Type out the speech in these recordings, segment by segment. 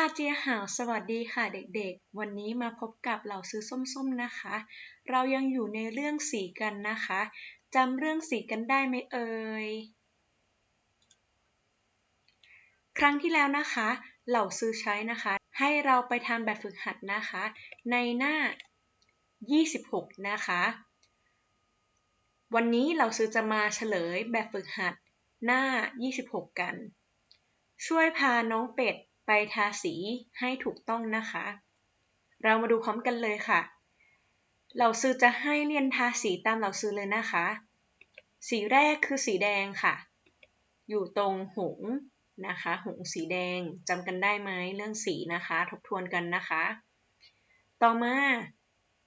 ย่าเจียหาวสวัสดีค่ะเด็กๆ วันนี้มาพบกับเหล่าซื้อส้มๆนะคะ เรายังอยู่ในเรื่องสีกันนะคะจำเรื่องสีกันได้ไหมเอ่ย ครั้งที่แล้วนะคะ เหล่าซื้อใช้นะคะ ให้เราไปทำแบบฝึกหัดนะคะ ในหน้า 26 นะคะ วันนี้เหล่าซื้อจะมาเฉลยแบบฝึกหัดหน้า 26 กัน ช่วยพาน้องเป็ด ไปทาสีให้ถูกต้องนะคะ เรามาดูพร้อมกันเลยค่ะ เหล่าซื้อจะให้เรียนทาสีตามเหล่าซื้อเลยนะคะ สีแรกคือสีแดงค่ะ อยู่ตรงหงนะคะ หงสีแดงจำกันได้ไหมเรื่องสีนะคะ ทบทวนกันนะคะ ต่อมา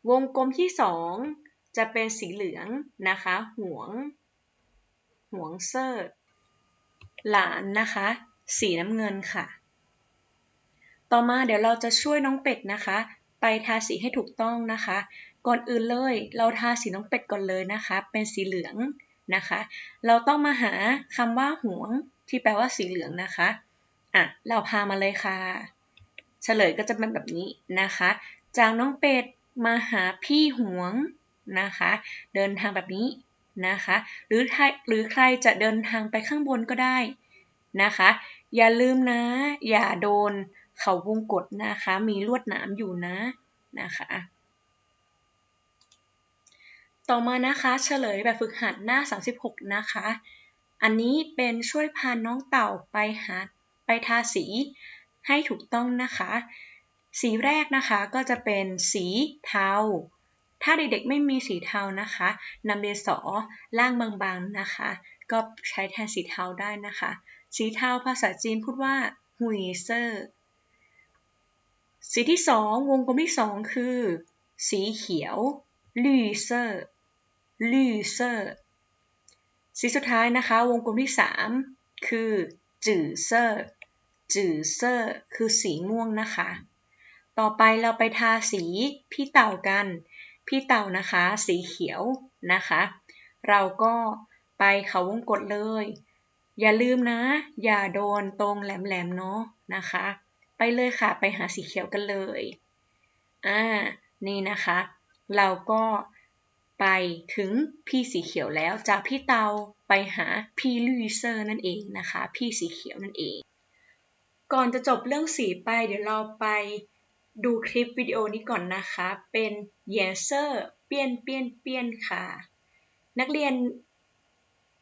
วงกลมที่สองจะเป็นสีเหลืองนะคะหวงหวงเซอร์ หลานนะคะ สีน้ำเงินค่ะ ต่อมาเดี๋ยวเราจะช่วยน้องเป็ดนะคะ ไปทาสีให้ถูกต้องนะคะ ก่อนอื่นเลย เราทาสีน้องเป็ดก่อนเลยนะคะ เป็นสีเหลืองนะคะ เราต้องมาหาคำว่าห่วงที่แปลว่าสีเหลืองนะคะอะเราพามาเลยค่ะ เฉลยก็จะเป็นแบบนี้นะคะ จากน้องเป็ดมาหาพี่ห่วงนะคะ เดินทางแบบนี้นะคะ หรือใครหรือใครจะเดินทางไปข้างบนก็ได้นะคะ อย่าลืมนะ อย่าโดน เขาวงกดนะคะ มีลวดหนามอยู่นะนะคะต่อมานะคะเฉลยแบบฝึกหัดหน้า 36 นะคะ อันนี้เป็นช่วยพาน้องเต่าไปหาไปทาสีให้ถูกต้องนะคะ สีแรกนะคะก็จะเป็นสีเทา ถ้าเด็กๆไม่มีสีเทานะคะนำเดสอล่างบางๆนะคะ ก็ใช้แทนสีเทาได้นะคะ สีเทาภาษาจีนพูดว่าหุยเซอร์ สีที่สองวงกลมที่สองคือ สีเขียวลี่เซอร์ลี่เซอร์สีสุดท้ายนะคะ วงกลมที่สามคือจือเซอร์จือเซอร์คือสีม่วงนะคะ ต่อไปเราไปทาสีพี่เต่ากัน พี่เต่านะคะ สีเขียวนะคะ เราก็ไปเขาวงกดเลย อย่าลืมนะ อย่าโดนตรงแหลมๆเนาะนะคะ ไปเลยค่ะ ไปหาสีเขียวกันเลย อ่า นี่นะคะ เราก็ไปถึงพี่สีเขียวแล้ว จากพี่เตาไปหาพี่ลุยเซอร์นั่นเองนะคะ พี่สีเขียวนั่นเอง ก่อนจะจบเรื่องสีไป เดี๋ยวเราไปดูคลิปวิดีโอนี้ก่อนนะคะ เป็นเยเซอร์เปี้ยนเปี้ยนเปี้ยนค่ะ นักเรียน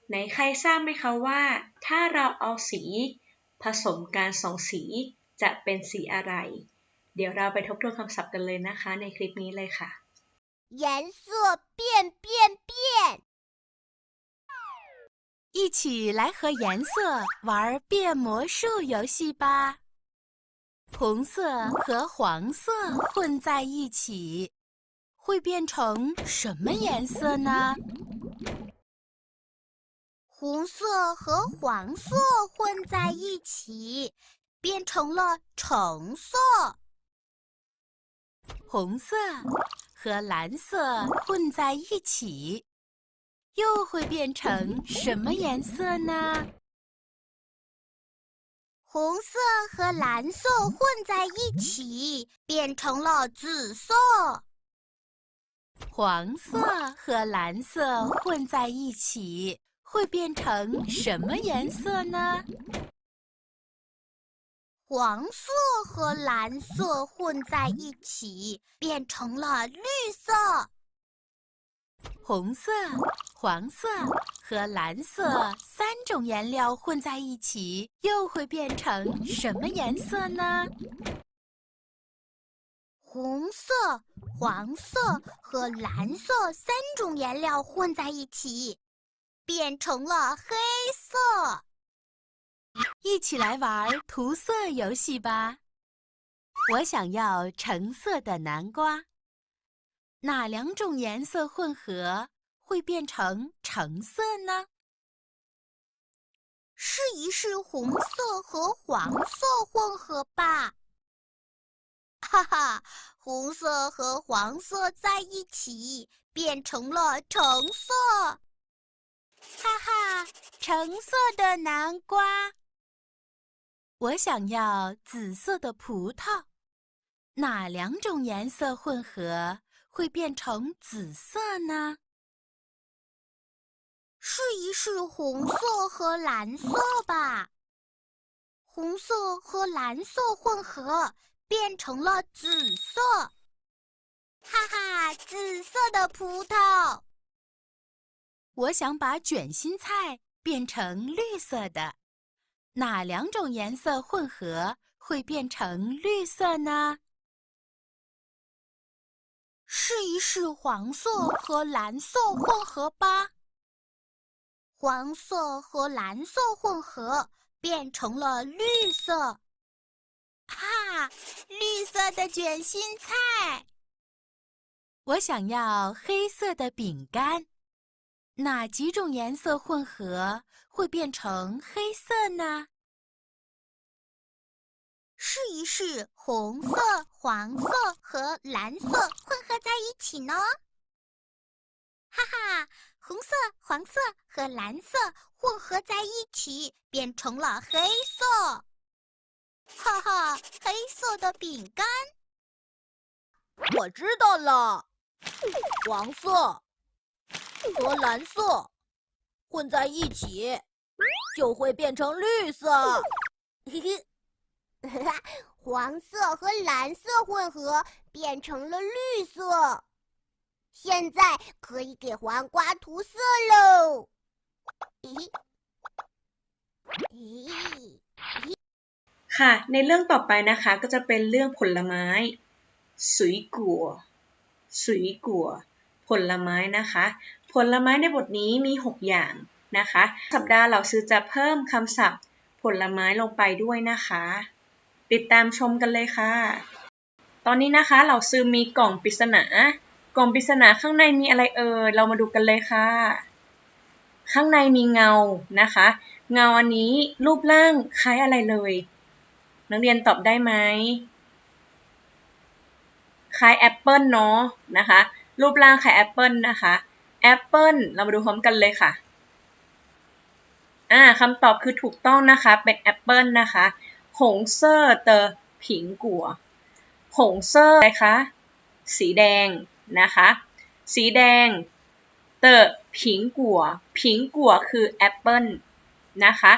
ไหนใครทราบไหมคะว่า ถ้าเราเอาสีผสมกันสองสี จะเป็นสีอะไร เดี๋ยวเราไปทบทวนคำศัพท์กันเลยนะคะ ในคลิปนี้เลยค่ะ 颜色变变变，一起来和颜色玩变魔术游戏吧。红色和黄色混在一起，会变成什么颜色呢？红色和黄色混在一起， 变成了橙色。红色和蓝色混在一起，又会变成什么颜色呢？红色和蓝色混在一起，变成了紫色。黄色和蓝色混在一起，会变成什么颜色呢？黄色和蓝色混在一起，变成了绿色。红色、黄色和蓝色三种颜料混在一起，又会变成什么颜色呢？红色、黄色和蓝色三种颜料混在一起，变成了黑色。一起来玩涂色游戏吧！我想要橙色的南瓜，哪两种颜色混合会变成橙色呢？试一试红色和黄色混合吧。哈哈，红色和黄色在一起变成了橙色。哈哈，橙色的南瓜。我想要紫色的葡萄，哪两种颜色混合会变成紫色呢？试一试红色和蓝色吧。红色和蓝色混合变成了紫色，哈哈，紫色的葡萄。我想把卷心菜变成绿色的，哪两种颜色混合会变成绿色呢？试一试黄色和蓝色混合吧。黄色和蓝色混合变成了绿色，哈，绿色的卷心菜。我想要黑色的饼干。哪几种颜色混合会变成黑色呢？试一试红色、黄色和蓝色混合在一起呢？哈哈，红色、黄色和蓝色混合在一起变成了黑色。哈哈，黑色的饼干。我知道了，黄色。和蓝色混在一起，就会变成绿色。嘿嘿，黄色和蓝色混合变成了绿色。现在可以给黄瓜涂色喽。咦咦ค่ะ ในเรื่องต่อไปนะคะ ก็จะเป็นเรื่องผลไม้สุยกัวสุยกัว ผลไม้นะคะ ผลไม้ในบทนี้มี 6 อย่างนะคะ สัปดาห์เราซื้อจะเพิ่มคำศัพท์ผลไม้ลงไปด้วยนะคะ ติดตามชมกันเลยค่ะ ตอนนี้นะคะเราซื้อมีกล่องปริศนากล่องปริศนาข้างในมีอะไรเอ่ยเรามาดูกันเลยค่ะ ข้างในมีเงานะคะ เงาอันนี้รูปร่างคล้ายอะไรเลย นักเรียนตอบได้ไหมคล้ายแอปเปิลเนาะนะคะ รูปร่างคล้ายแอปเปิลนะคะแอปเปิลเรามาดูพร้อมกันเลยค่ะอ่าคำตอบคือถูกต้องนะคะเป็นแอปเปิลนะคะหงเซอร์เตอผิงกัวหงเซอร์อะไรคะสีแดงนะคะสีแดงเตอผิงกัวผิงกัวคือแอปเปิลนะคะ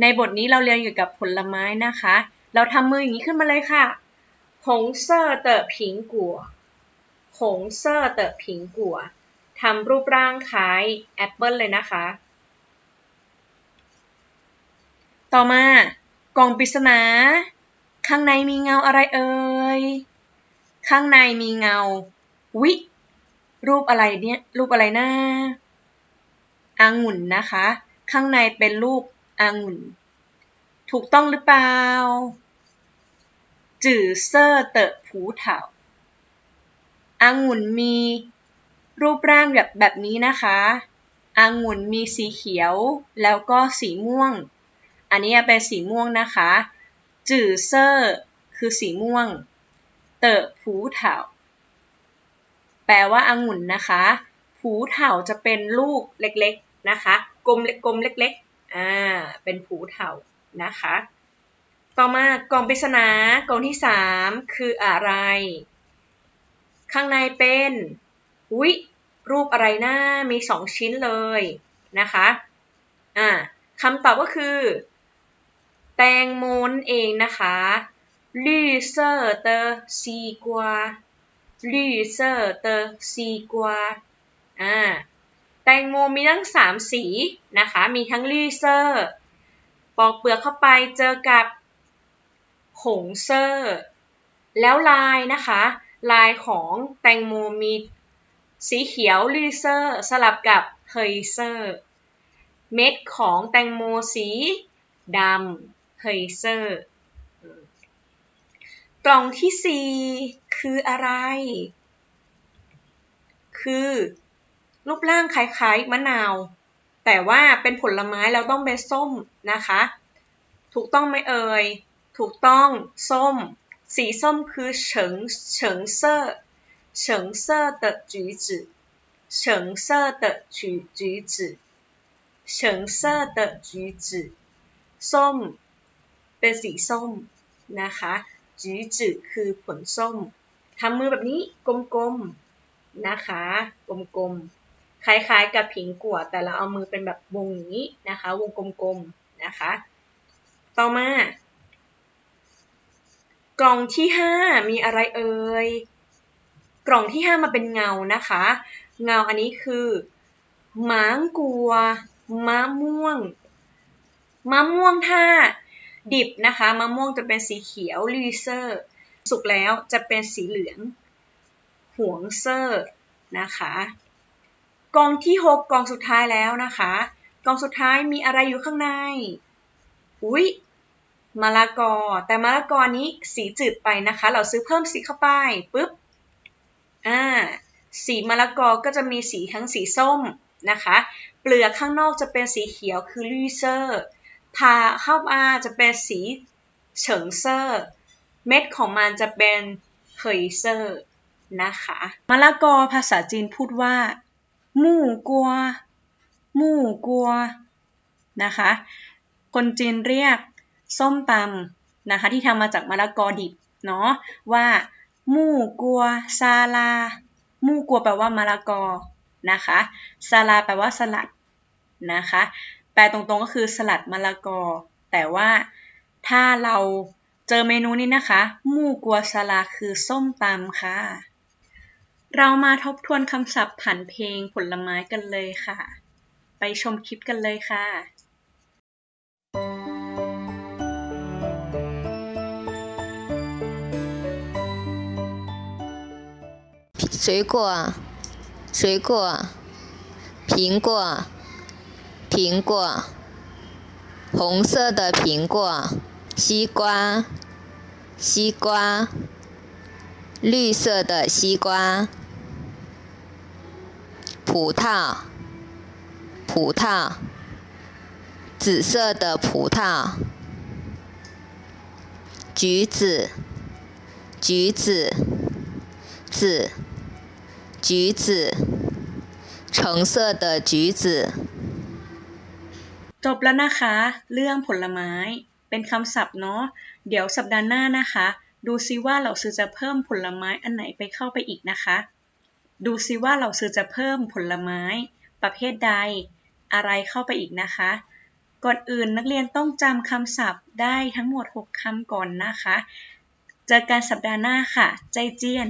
ในบทนี้เราเรียนเกี่ยวกับผลไม้นะคะ เราทำมืออย่างนี้ขึ้นมาเลยค่ะหงเซอร์เตอผิงกัว หงเซอร์เตอผิงกัวทำรูปร่างคล้ายแอปเปิลเลยนะคะ ต่อมากล่องปริศนา ข้างในมีเงาอะไรเอ่ย ข้างในมีเงา วิ รูปอะไรเนี่ย รูปอะไรนะอางุ่นนะคะ ข้างในเป็นรูปอางุ่น ถูกต้องหรือเปล่าจื่อเซอร์เตอผูเถา องุ่นมีรูปร่างแบบแบบนี้นะคะองุ่นมีสีเขียวแล้วก็สีม่วง อันนี้เป็นสีม่วงนะคะจื่อเซอร์คือสีม่วง เต๋อผูเถาแปลว่าองุ่นนะคะ ผูเถาจะเป็นลูกเล็กๆนะคะ กลมเล็กกลมเล็กๆ อ่า เป็นผูเถานะคะ ต่อมากล่องปริศนากล่องที่สามคืออะไร ข้างในเป็นอุ๊ยรูปอะไรนะมีสองชิ้นเลยนะคะอ่าคำตอบก็คือ แตงโมนเองนะคะลี่เซอร์เตอร์ซีกวาลี่เซอร์เตอร์ซีกวาอ่าแตงโมมีทั้งสามสีนะคะ มีทั้งลี่เซอร์ปอกเปลือกเข้าไปเจอกับ หงเซอร์ แล้วลายนะคะ ลายของแตงโมมีสีเขียวลีเซอร์สลับกับเฮยเซอร์เม็ดของแตงโมสีดำเฮยเซอร์กล่องที่สี่คืออะไร คือ รูปร่างคล้ายๆมะนาว แต่ว่าเป็นผลไม้เราต้องเป็นส้มนะคะ ถูกต้องไหมเอ่ย ถูกต้องส้ม สีส้มคือเฉิงเฉิงเซอร์橙色的橘子，橙色的橘橘子，橙色的橘子ส้ม เ เป็นสีส้มนะคะจื้อจือคือผลส้มทำมือแบบนี้กลมๆนะคะ กลมๆ คล้ายๆกับผิงกัวแต่เราเอามือเป็นแบบวงนี้นะคะ วงกลมๆนะคะ ต่อมา กล่องที่ห้ามีอะไรเอ่ย กล่องที่ห้ามาเป็นเงานะคะ เงาอันนี้คือหมางกัวมะม่วงมะม่วงถ้าดิบนะคะมะม่วงจะเป็นสีเขียวลีเซอร์สุกแล้วจะเป็นสีเหลืองห่วงเซอร์นะคะกล่องที่หกกล่องสุดท้ายแล้วนะคะกล่องสุดท้ายมีอะไรอยู่ข้างใน อุ๊ย มะละกอ แต่มะละกอนี้สีจืดไปนะคะ เราซื้อเพิ่มสีเข้าไปปุ๊บอ่าสีมะละกอก็จะมีสีทั้งสีส้มนะคะ เปลือกข้างนอกจะเป็นสีเขียวคือลีเซอร์ผ่าเข้ามาจะเป็นสีเฉิงเซอร์ เม็ดของมันจะเป็นเฮยเซอร์นะคะมะละกอภาษาจีนพูดว่ามู่กัวมู่กัวนะคะ คนจีนเรียก ส้มตำนะคะที่ทำมาจากมะละกอดิบเนาะว่ามู่กัวซาลา มู่กัวแปลว่ามะละกอนะคะซาลาแปลว่าสลัดนะคะแปลตรงๆก็คือสลัดมะละกอ แต่ว่าถ้าเราเจอเมนูนี้นะคะ มู่กัวซาลาคือส้มตำค่ะ เรามาทบทวนคำศัพท์ผันเพลงผลไม้กันเลยค่ะ ไปชมคลิปกันเลยค่ะ 水果，水果，苹果，苹果，红色的苹果，西瓜，西瓜，绿色的西瓜，葡萄，葡萄，紫色的葡萄，橘子，橘子，紫。橘子，橙色的橘子。 จบแล้วนะคะ เรื่องผลไม้เป็นคำศัพท์เนาะเดี๋ยวสัปดาห์หน้านะคะ ดูซิว่าเราซื้อจะเพิ่มผลไม้อันไหนไปเข้าไปอีกนะคะ ดูซิว่าเราซื้อจะเพิ่มผลไม้ ประเภทใด อะไรเข้าไปอีกนะคะ ก่อนอื่นนักเรียนต้องจำคำศัพท์ได้ทั้งหมด 6คำก่อนนะคะ เจอกันสัปดาห์หน้าค่ะ ใจเจียน